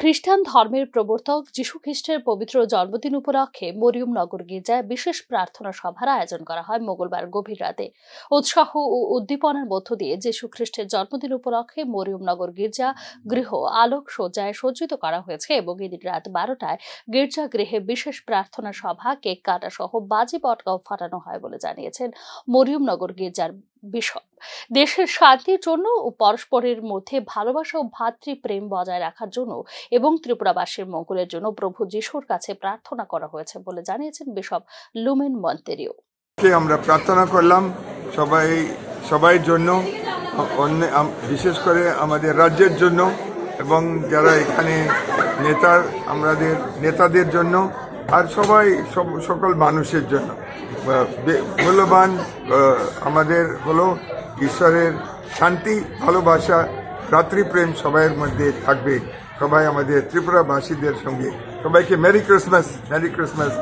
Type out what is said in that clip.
খ্রিস্টান ধর্মের প্রবর্তক যীশু খ্রিস্টের পবিত্র জন্মদিন উপলক্ষে মরিয়মনগর গির্জায় বিশেষ প্রার্থনা সভার আয়োজন করা হয় মঙ্গলবার গভীর রাতে। উৎসাহ ও উদ্দীপনার মধ্য দিয়ে যীশু খ্রিস্টের জন্মদিন উপলক্ষে মরিয়মনগর গির্জা গৃহ আলোক সজ্জায় সজ্জিত করা হয়েছে এবং এদিন রাত বারোটায় গির্জা গৃহে বিশেষ প্রার্থনা সভা, কেক কাটা সহ বাজি পটকাও ফাটানো হয় বলে জানিয়েছেন মরিয়মনগর গির্জার বিশপ দেশের শান্তির জন্য ও পরস্পরের মধ্যে ভালোবাসা ও ভ্রাতৃপ্রেম বজায় রাখার জন্য এবং ত্রিপুরাবাসীর মঙ্গলের জন্য প্রভু যিশুর কাছে প্রার্থনা করা হয়েছে বলে জানিয়েছেন বিশপ লুমেন মন্তেরিও। আমরা প্রার্থনা করলাম সবাই সবাইয়ের জন্য, অন্য বিশেষ করে আমাদের রাজ্যের জন্য এবং যারা এখানে নেতার আমাদের নেতাদের জন্য আর সবাই, সব- সকল মানুষের জন্য। মূল্যবান আমাদের হলো ঈশ্বরের শান্তি, ভালোবাসা, রাত্রিপ্রেম সবাইয়ের মধ্যে থাকবে। সবাই আমাদের ত্রিপুরাবাসীদের সঙ্গে। সবাইকে মেরি ক্রিসমাস মেরি ক্রিসমাস।